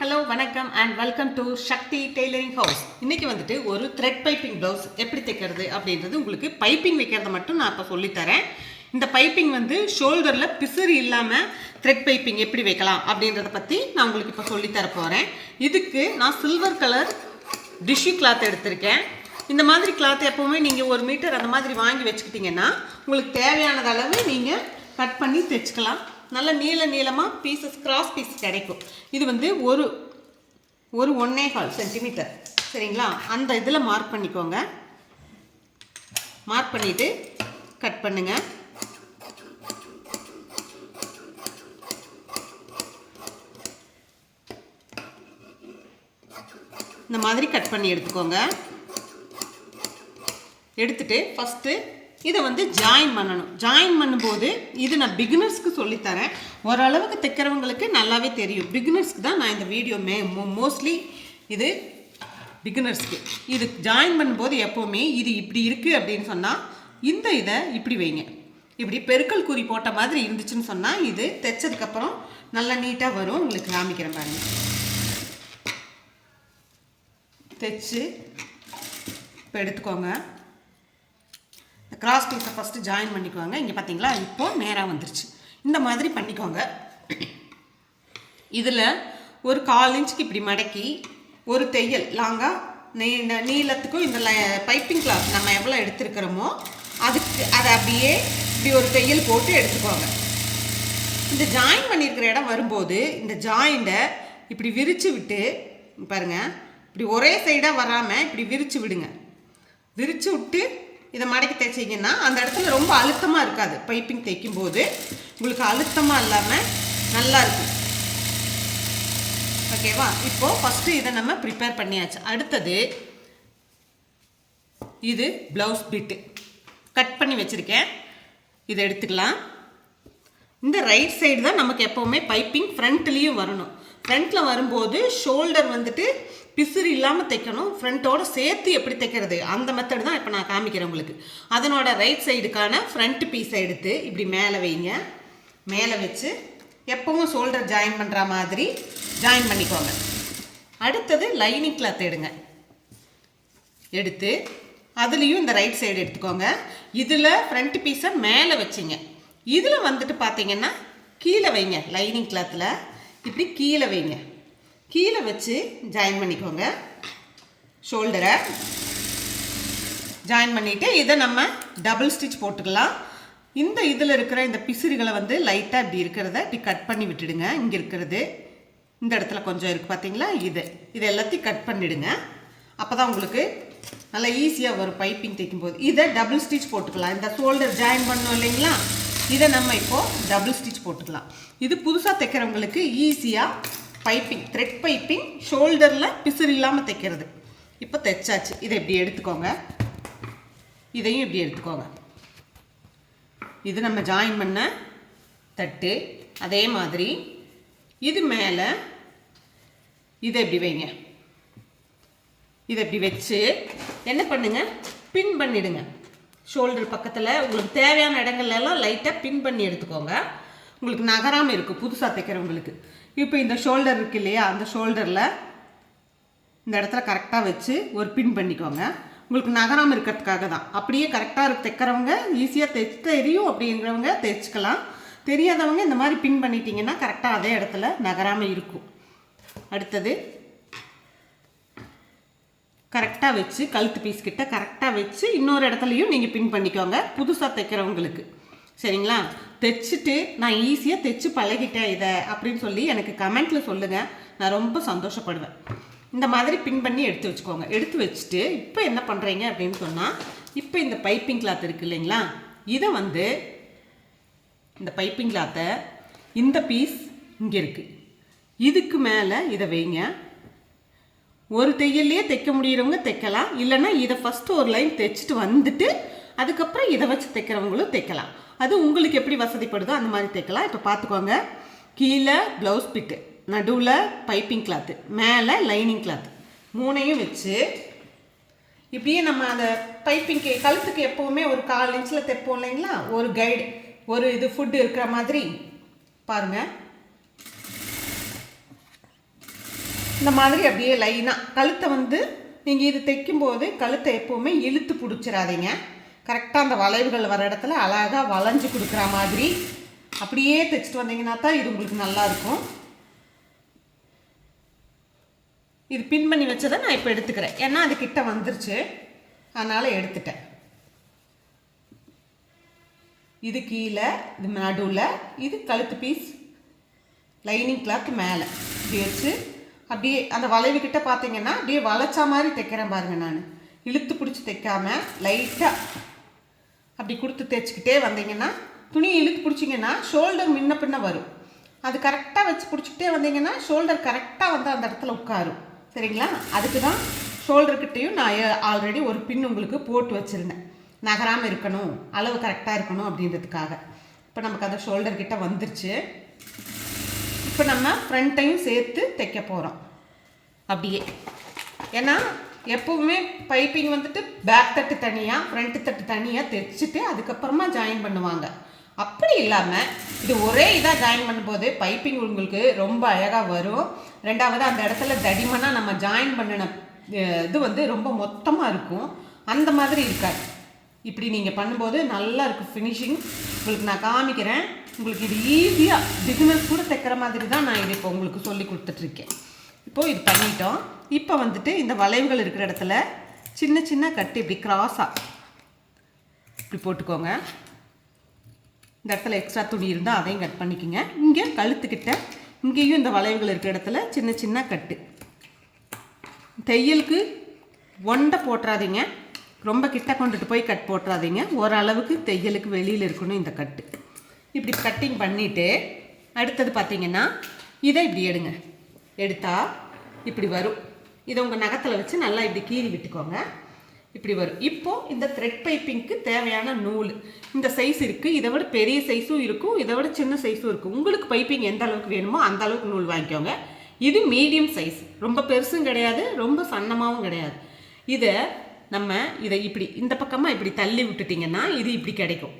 Hello வணக்கம் and welcome to Sakthi tailoring house இன்றைக்கி வந்துட்டு ஒரு த்ரெட் பைப்பிங் ப்ளவுஸ் எப்படி தைக்கிறது அப்படின்றது உங்களுக்கு பைப்பிங் வைக்கிறத மட்டும் நான் இப்போ சொல்லித்தரேன். இந்த பைப்பிங் வந்து ஷோல்டரில் பிசுறு இல்லாமல் த்ரெட் பைப்பிங் எப்படி வைக்கலாம் அப்படின்றத பற்றி நான் உங்களுக்கு இப்போ சொல்லித்தர போகிறேன் இதுக்கு நான் சில்வர் கலர் டிஷ்யூ கிளாத் எடுத்திருக்கேன். இந்த மாதிரி கிளாத் எப்போவுமே நீங்கள் ஒரு மீட்டர் அந்த மாதிரி வாங்கி வச்சுக்கிட்டிங்கன்னா உங்களுக்கு தேவையானது அளவு நீங்கள் கட் பண்ணி தைச்சிக்கலாம். நல்ல நீள நீளமாக பீசஸ் கிராஸ் பீஸ் கிடைக்கும். இது வந்து ஒரு ஒரு ஒன்னே கால் சென்டிமீட்டர் சரிங்களா? அந்த இதில் மார்க் பண்ணிக்கோங்க. மார்க் பண்ணிவிட்டு கட் பண்ணுங்கள் இந்த மாதிரி கட் பண்ணி எடுத்துக்கோங்க. எடுத்துட்டு ஃபஸ்ட்டு இதை வந்து ஜாயின் பண்ணணும். ஜாயின் பண்ணும்போது இது நான் பிகினர்ஸ்க்கு சொல்லித்தரேன். ஓரளவுக்கு தைக்கிறவங்களுக்கு நல்லாவே தெரியும். பிகினர்ஸ்க்கு தான் நான் இந்த வீடியோ மே மோஸ்ட்லி இது பிகினர்ஸ்க்கு இது ஜாயின் பண்ணும்போது எப்போவுமே இது இப்படி இருக்குது அப்படின்னு சொன்னால் இந்த இதை இப்படி வைங்க. இப்படி பெருக்கல் குறி போட்ட மாதிரி இருந்துச்சுன்னு சொன்னால் இது தைச்சதுக்கப்புறம் நல்லா நீட்டாக வரும். உங்களுக்கு காமிக்கிறேன் பாருங்க. தைச்சு இப்போ எடுத்துக்கோங்க. இந்த கிராஸ் பீஸை ஃபஸ்ட்டு ஜாயின் பண்ணிக்குவாங்க இங்கே பார்த்தீங்களா இப்போ நேராக வந்துருச்சு. இந்த மாதிரி பண்ணிக்கோங்க. இதில் ஒரு கால் இன்ச்சுக்கு இப்படி மடக்கி ஒரு தையல் லாங்காக நீ நீளத்துக்கும் இந்த பைப்பிங் கிளாத் நம்ம எவ்வளோ எடுத்துருக்கிறோமோ அதுக்கு அதை அப்படியே இப்படி ஒரு தையல் போட்டு எடுத்துக்கோங்க. இந்த ஜாயின் பண்ணியிருக்கிற இடம் வரும்போது இந்த ஜாயிண்டை இப்படி விரித்து விட்டு பாருங்கள் இப்படி ஒரே சைடாக வராமல் இப்படி விரித்து விடுங்க. விரித்து விட்டு இதை மடக்கி தைச்சிங்கன்னா அந்த இடத்துல ரொம்ப அழுத்தமாக இருக்காது. பைப்பிங் தைக்கும் போது உங்களுக்கு அழுத்தமாக இல்லாமல் நல்லா இருக்கும். ஓகேவா இப்போது ஃபஸ்ட்டு இதை நம்ம ப்ரிப்பேர் பண்ணியாச்சு. அடுத்தது இது ப்ளவுஸ் பிட்டு கட் பண்ணி வச்சுருக்கேன். இதை எடுத்துக்கலாம். இந்த ரைட் சைடு தான் நமக்கு எப்போவுமே பைப்பிங் ஃப்ரண்ட்லேயும் வரணும். ஃப்ரண்ட்டில் வரும்போது ஷோல்டர் வந்துட்டு பிசுறு இல்லாமல் தைக்கணும். ஃப்ரண்ட்டோட சேர்த்து எப்படி தைக்கிறது? அந்த மெத்தட் தான் இப்போ நான் காமிக்கிறேன் உங்களுக்கு. அதனோட ரைட் சைடுக்கான ஃப்ரண்ட் பீஸை எடுத்து இப்படி மேலே வைங்க. மேலே வச்சு எப்பவும் ஷோல்டர் ஜாயின் பண்ணுற மாதிரி ஜாயின் பண்ணிக்கோங்க. அடுத்தது லைனிங் கிளாத் எடுங்க. எடுத்து அதுலேயும் இந்த ரைட் சைடு எடுத்துக்கோங்க. இதில் ஃப்ரண்ட் பீஸை மேலே வச்சிங்க. இதில் வந்துட்டு பார்த்தீங்கன்னா கீழே வைங்க லைனிங் கிளாத்தில் இப்படி கீழே வைங்க. கீழே வச்சு ஜாயின் பண்ணிக்கோங்க. ஷோல்டரை ஜாயின் பண்ணிவிட்டு இதை நம்ம டபுள் ஸ்டிச் போட்டுக்கலாம். இந்த இதில் இருக்கிற இந்த பிசிறுகளை வந்து லைட்டாக இப்படி இருக்கிறத இப்படி கட் பண்ணி விட்டுடுங்க. இங்கே இருக்கிறது இந்த இடத்துல கொஞ்சம் இருக்குது பார்த்தீங்களா இது. இது எல்லாத்தையும் கட் பண்ணிவிடுங்க அப்போ தான் உங்களுக்கு நல்லா ஈஸியாக வரும் பைப்பிங் தைக்கும்போது. இதை டபுள் ஸ்டிச் போட்டுக்கலாம். இந்த ஷோல்டர் ஜாயின் பண்ணோம் இல்லைங்களா? இதை நம்ம இப்போது டபுள் ஸ்டிச் போட்டுக்கலாம். இது புதுசாக தைக்கிறவங்களுக்கு ஈஸியாக பைப்பிங் த்ரெட் பைப்பிங் ஷோல்டரில் பிசுறு இல்லாமல் தைக்கிறது. இப்போ தைச்சாச்சு. இதை இப்படி எடுத்துக்கோங்க. இதையும் இப்படி எடுத்துக்கோங்க. இது நம்ம ஜாயின் பண்ண தட்டு. அதே மாதிரி இது மேலே இதை இப்படி வைங்க. இதை இப்படி வச்சு என்ன பண்ணுங்கள் பின் பண்ணிடுங்க. ஷோல்டர் பக்கத்தில் உங்களுக்கு தேவையான இடங்கள்லாம் லைட்டாக பின் பண்ணி எடுத்துக்கோங்க. உங்களுக்கு நகராமல் இருக்கும் புதுசாக தைக்கிறவங்களுக்கு. இப்போ இந்த ஷோல்டர் இருக்கு இல்லையா அந்த ஷோல்டரில் இந்த இடத்துல கரெக்டாக வச்சு ஒரு பின் பண்ணிக்கோங்க. உங்களுக்கு நகராமல் இருக்கிறதுக்காக தான். அப்படியே கரெக்டாக இருக்கு தைக்கிறவங்க ஈஸியாக தைச்சு தெரியும் அப்படிங்கிறவங்க தைச்சிக்கலாம். தெரியாதவங்க இந்த மாதிரி பின் பண்ணிட்டீங்கன்னா கரெக்டாக அதே இடத்துல நகராமல் இருக்கும். அடுத்தது கரெக்டாக வச்சு கழுத்து பீஸ் கிட்ட கரெக்டாக வச்சு இன்னொரு இடத்துலையும் நீங்கள் பின் பண்ணிக்கோங்க. புதுசாக தைக்கிறவங்களுக்கு. சரிங்களா? தைச்சிட்டு நான் ஈஸியாக தைச்சு பழகிட்டேன் இதை அப்படின்னு சொல்லி எனக்கு கமெண்ட்டில் சொல்லுங்கள் நான் ரொம்ப சந்தோஷப்படுவேன். இந்த மாதிரி பின் பண்ணி எடுத்து வச்சுக்கோங்க. எடுத்து வச்சுட்டு இப்போ என்ன பண்ணுறீங்க அப்படின்னு சொன்னால் இப்போ இந்த பைப்பிங் கிளாத் இருக்குது இல்லைங்களா? இதை வந்து இந்த பைப்பிங் கிளாத்தை இந்த பீஸ் இங்கே இருக்குது இதுக்கு மேலே இதை வைங்க. ஒரு தையல்லையே தைக்க முடியறவங்க தைக்கலாம். இல்லைன்னா இதை ஃபஸ்ட்டு ஒரு லைன் தைச்சிட்டு வந்துட்டு அதுக்கப்புறம் இதை வச்சு தைக்கிறவங்களும் தைக்கலாம். அது உங்களுக்கு எப்படி வசதிப்படுதோ அந்த மாதிரி தைக்கலாம். இப்போ பார்த்துக்கோங்க கீழே ப்ளவுஸ் பிட்டு நடுவில் பைப்பிங் கிளாத்து மேலே லைனிங் கிளாத்து மூணையும் வச்சு இப்படியே நம்ம அந்த பைப்பிங்க்கு கழுத்துக்கு எப்போவுமே ஒரு கால் இன்ச்சில் தைப்போம் இல்லைங்களா? ஒரு கைடு ஒரு இது ஃபுட்டு இருக்கிற மாதிரி. பாருங்கள் இந்த மாதிரி அப்படியே லைனாக கழுத்தை வந்து நீங்கள் இது தைக்கும்போது கழுத்தை எப்போவுமே இழுத்து பிடிச்சிடாதீங்க. கரெக்டாக அந்த வளைவுகள் வர இடத்துல அழகாக வளைஞ்சு கொடுக்குற மாதிரி அப்படியே தைச்சிட்டு வந்தீங்கன்னா தான் இது உங்களுக்கு நல்லா இருக்கும். இது பின் பண்ணி வச்சதை நான் இப்போ எடுத்துக்கிறேன். ஏன்னா அது கிட்ட வந்துருச்சு. அதனால் எடுத்துட்டேன். இது கீழே இது நடுவில் இது கழுத்து பீஸ் லைனிங் கிளாத் மேலே. இப்படி வச்சு அப்படியே அந்த வளைவு கிட்ட பார்த்தீங்கன்னா அப்படியே வளைச்சா மாதிரி தைக்கிறேன் பாருங்க நான். இழுத்து பிடிச்சி தைக்காம லைட்டாக அப்படி கொடுத்து தைச்சிக்கிட்டே வந்தீங்கன்னா துணியை இழுத்து பிடிச்சிங்கன்னா ஷோல்டர் முன்ன பின்ன வரும். அது கரெக்டாக வச்சு பிடிச்சிக்கிட்டே வந்தீங்கன்னா ஷோல்டர் கரெக்டாக வந்து அந்த இடத்துல உட்காரும். சரிங்களா? அதுக்கு தான் ஷோல்டர்கிட்டையும் நான் ஆல்ரெடி ஒரு பின் உங்களுக்கு போட்டு வச்சுருந்தேன். நகராமல் இருக்கணும் அளவு கரெக்டாக இருக்கணும் அப்படின்றதுக்காக. இப்போ நமக்கு அந்த ஷோல்டர்கிட்ட வந்துருச்சு. இப்போ நம்ம ஃப்ரண்ட்டையும் சேர்த்து தைக்க போகிறோம் அப்படியே. ஏன்னா எப்போவுமே பைப்பிங் வந்துட்டு பேக் தட்டு தனியாக ஃப்ரண்ட் தட்டு தனியாக தைச்சிட்டு அதுக்கப்புறமா ஜாயின் பண்ணுவாங்க. அப்படி இல்லாமல் இது ஒரே இதாக ஜாயின் பண்ணும்போது பைப்பிங் உங்களுக்கு ரொம்ப அழகாக வரும். ரெண்டாவது அந்த இடத்துல தடிமனாக நம்ம ஜாயின் பண்ணின இது வந்து ரொம்ப மொத்தமாக இருக்கும். அந்த மாதிரி இருக்காது. இப்படி நீங்கள் பண்ணும்போது நல்லா இருக்கும் ஃபினிஷிங் உங்களுக்கு நான் காமிக்கிறேன். உங்களுக்கு இது ஈஸியாக பிகினர்ஸ் கூட தைக்கிற மாதிரி தான் நான் இது இப்போ உங்களுக்கு சொல்லி கொடுத்துட்ருக்கேன். இப்போது இது பண்ணிட்டோம். இப்போ வந்துட்டு இந்த வளைவுகள் இருக்கிற இடத்துல சின்ன சின்ன கட்டு இப்படி கிராஸாக இப்படி போட்டுக்கோங்க. இந்த இடத்துல எக்ஸ்ட்ரா துணி இருந்தால் அதையும் கட் பண்ணிக்கோங்க. இங்கே கழுத்துக்கிட்ட இங்கேயும் இந்த வளைவுகள் இருக்கிற இடத்துல சின்ன சின்ன கட்டு. தையலுக்கு ஒண்டை போட்டுறாதீங்க. ரொம்ப கிட்ட கொண்டுட்டு போய் கட் போட்டுறாதீங்க. ஓரளவுக்கு தையலுக்கு வெளியில் இருக்கணும் இந்த கட்டு. இப்படி கட்டிங் பண்ணிவிட்டு அடுத்தது பார்த்தீங்கன்னா இதை இப்படி எடுங்க. எடுத்தால் இப்படி வரும். இதை உங்கள் நகத்தில் வச்சு நல்லா இப்படி கீறி விட்டுக்கோங்க. இப்படி வரும். இப்போது இந்த த்ரெட் பைப்பிங்க்கு தேவையான நூல். இந்த சைஸ் இருக்குது இதை விட பெரிய சைஸும் இருக்கும். இதை விட சின்ன சைஸும் இருக்கும். உங்களுக்கு பைப்பிங் எந்த அளவுக்கு வேணுமோ அந்த அளவுக்கு நூல் வாங்கிக்கோங்க. இது மீடியம் சைஸ் ரொம்ப பெருசும் கிடையாது. ரொம்ப சன்னமாகவும் கிடையாது. இதை நம்ம இதை இப்படி இந்த பக்கமாக இப்படி தள்ளி விட்டுட்டிங்கன்னா இது இப்படி கிடைக்கும்.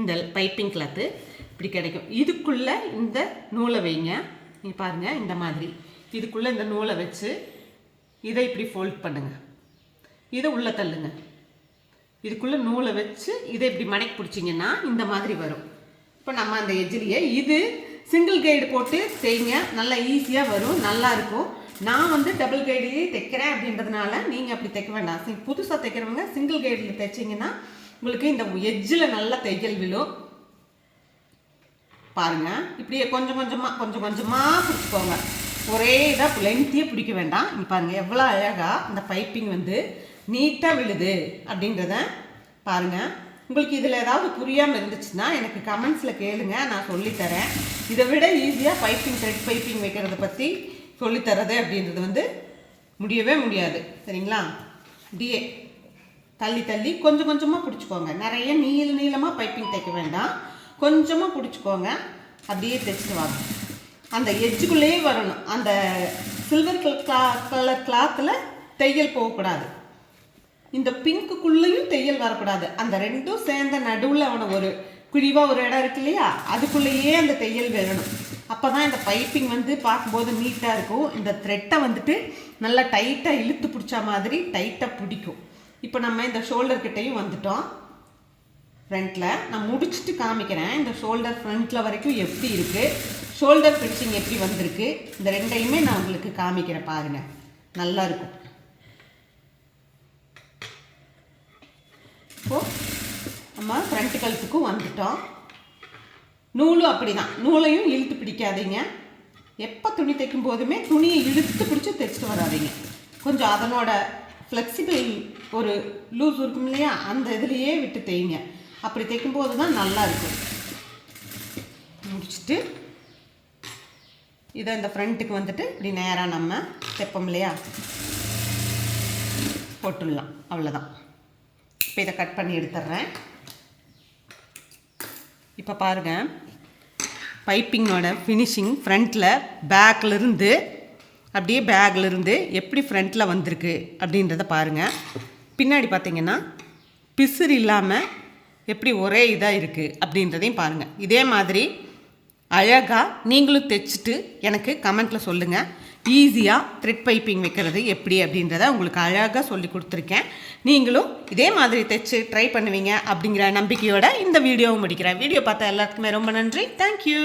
இந்த பைப்பிங் கிளாத்து இப்படி கிடைக்கும். இதுக்குள்ளே இந்த நூலை வைங்க. நீ பாருங்கள் இந்த மாதிரி. இதுக்குள்ளே இந்த நூலை வச்சு இதை இப்படி ஃபோல்ட் பண்ணுங்கள் இதை உள்ளே தள்ளுங்க. இதுக்குள்ளே நூலை வச்சு இதை இப்படி மடக்கி பிடிச்சிங்கன்னா இந்த மாதிரி வரும். இப்போ நம்ம அந்த எஜ்ஜிலேயே இது சிங்கிள் கைடு போட்டு செய்யுங்க நல்லா ஈஸியாக வரும். நல்லாயிருக்கும் நான் வந்து டபுள் கைடு தைக்கிறேன் அப்படின்றதுனால நீங்கள் அப்படி தைக்க வேண்டாம். புதுசாக தைக்கிறவங்க சிங்கிள் கைடில் தைச்சிங்கன்னா உங்களுக்கு இந்த எஜ்ஜில் நல்லா தையல் விழும். பாருங்கள் இப்படியே கொஞ்சம் கொஞ்சமாக கொஞ்சம் கொஞ்சமாக பிடிச்சிக்கோங்க. ஒரே இதாக லென்த்தியே பிடிக்க வேண்டாம். இங்கே பாருங்கள் எவ்வளோ அழகாக இந்த பைப்பிங் வந்து நீட்டாக விழுது அப்படின்றத பாருங்கள் உங்களுக்கு இதில் ஏதாவது புரியாமல் இருந்துச்சுன்னா எனக்கு கமெண்ட்ஸில் கேளுங்க நான் சொல்லித்தரேன். இதை விட ஈஸியாக பைப்பிங் த்ரெட் பைப்பிங் வைக்கிறத பற்றி சொல்லித்தரது அப்படின்றது வந்து முடியவே முடியாது. சரிங்களா? டிஏ தள்ளி தள்ளி கொஞ்சம் கொஞ்சமாக பிடிச்சிக்கோங்க. நிறைய நீள நீளமாக பைப்பிங் தைக்க வேண்டாம். கொஞ்சமாக பிடிச்சிக்கோங்க. அப்படியே தைச்சிட்டு வாங்க. அந்த எஜ்ஜுக்குள்ளேயே வரணும். அந்த சில்வர் கிளா கலர் கிளாத்தில் தையல் போகக்கூடாது. இந்த பிங்க்குள்ளேயும் தையல் வரக்கூடாது. அந்த ரெண்டும் சேர்ந்த நடுவில் அவனை ஒரு குழிவாக ஒரு இடம் இருக்கு இல்லையா? அதுக்குள்ளேயே அந்த தையல் விழணும் அப்போ தான் இந்த பைப்பிங் வந்து பார்க்கும்போது நீட்டாக இருக்கும். இந்த த்ரெட்டை வந்துட்டு நல்லா டைட்டாக இழுத்து பிடிச்ச மாதிரி டைட்டாக பிடிக்கும். இப்போ நம்ம இந்த ஷோல்டர் கிட்டேயும் வந்துட்டோம். ஃப்ரண்ட்டில் நான் முடிச்சுட்டு காமிக்கிறேன். இந்த ஷோல்டர் ஃப்ரண்ட்டில் வரைக்கும் எப்படி இருக்குது ஷோல்டர் ஃபினிஷிங் எப்படி வந்திருக்கு? இந்த ரெண்டையுமே நான் உங்களுக்கு காமிக்கிறேன் பாருங்கள் நல்லா இருக்கும். இப்போது நம்ம ஃப்ரண்ட் கழுத்துக்கும் வந்துட்டோம். நூலும் அப்படிதான். நூலையும் இழுத்து பிடிக்காதீங்க. எப்போ துணி தைக்கும் போதுமே துணியை இழுத்து பிடிச்சி தைச்சிட்டு வராதீங்க. கொஞ்சம் அதனோட ஃப்ளெக்சிபிள் ஒரு லூஸ் இருக்கும் இல்லையா? அந்த இதுலேயே விட்டு தைங்க அப்படி தைக்கும் போது தான் நல்லா இருக்கும். முடிச்சுட்டு இதை இந்த ஃப்ரண்ட்டுக்கு வந்துட்டு இப்படி நேராக நம்ம தைப்போம் இல்லையா? போட்டுடலாம். அவ்வளோதான் இப்போ இதை கட் பண்ணி எடுத்துட்றேன். இப்போ பாருங்கள் பைப்பிங்கோட ஃபினிஷிங் ஃப்ரண்ட்டில் பேக்கிலிருந்து அப்படியே பேக்லேருந்து எப்படி ஃப்ரண்ட்டில் வந்திருக்கு அப்படின்றத பாருங்கள் பின்னாடி பார்த்தீங்கன்னா பிசுறு இல்லாமல் எப்படி ஒரே இதாக இருக்குது அப்படின்றதையும் பாருங்கள் இதே மாதிரி அழகாக நீங்களும் தைச்சிட்டு எனக்கு கமெண்ட்டில் சொல்லுங்கள் ஈஸியாக த்ரெட் பைப்பிங் வைக்கிறது எப்படி அப்படின்றத உங்களுக்கு அழகாக சொல்லி கொடுத்துருக்கேன். நீங்களும் இதே மாதிரி தைச்சு ட்ரை பண்ணுவீங்க அப்படிங்கிற நம்பிக்கையோட இந்த வீடியோவை முடிக்கிறேன். வீடியோ பார்த்த எல்லாத்துக்குமே ரொம்ப நன்றி. தேங்க்யூ